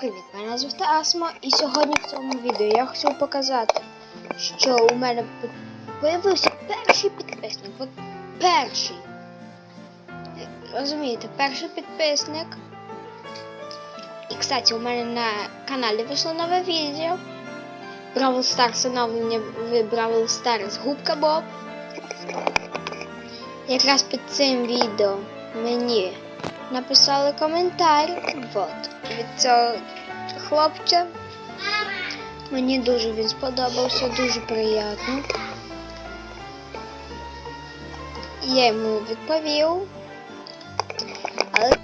привіт! Мене звати Асмо, і сьогодні в цьому відео я хочу показати, що у мене появився перший підписник. От перший. Розумієте, перший підписник. І, кстати, у мене на каналі вийшло нове відео. Бравл Старс оновлення в Бравл Старс Губка Боб. Якраз під цим відео мені написали коментар от, від цього хлопця. Мені дуже він сподобався, дуже приємно. Я йому відповів. Але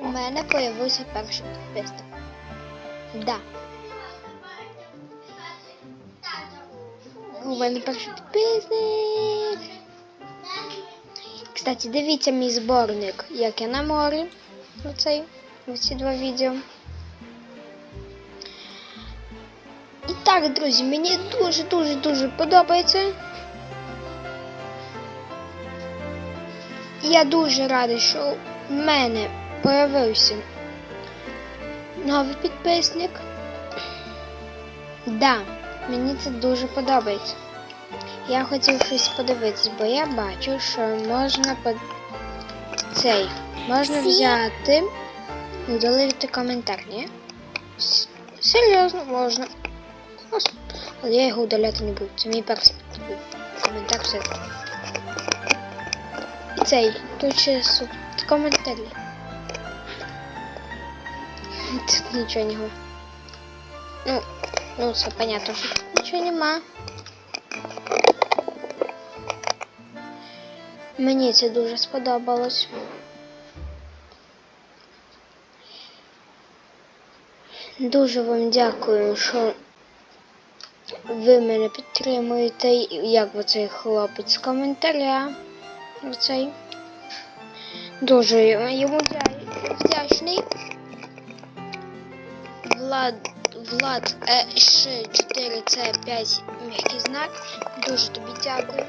у мене появився перший підписник. Да. У мене перший підписник. Кстати, дивіться мій зборник, як я на морі. Оцей, оці два відео. І так, друзі, мені дуже-дуже-дуже подобається. Я дуже радий, що в мене появився новий підписник. Да, мені це дуже подобається. Я хотів щось подивитись, бо я бачу, що можна под... цей можна взяти і удалити коментар, ні? С- Серйозно, можна. Ось. Але я його удаляти не буду. Це мій перший коментар все. І цей, тут ще суб... коментарі. Тут нічого не. Ну, ну, це понятно, що тут нічого нема. Мені це дуже сподобалось. Дуже вам дякую, що ви мене підтримуєте, як оцей хлопець з коментаря. Оцей. Дуже йому вдячний. Влад, Влад е, Ш4 це 5 м'який знак. Дуже тобі дякую.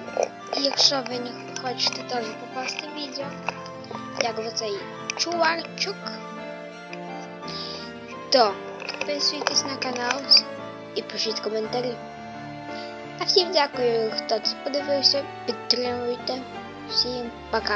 І якщо ви не хочете теж попасти в відео, як оцей чуварчук, то підписуйтесь на канал і пишіть коментарі. А всім дякую, хто це подивився. Підтримуйте. Всім пока.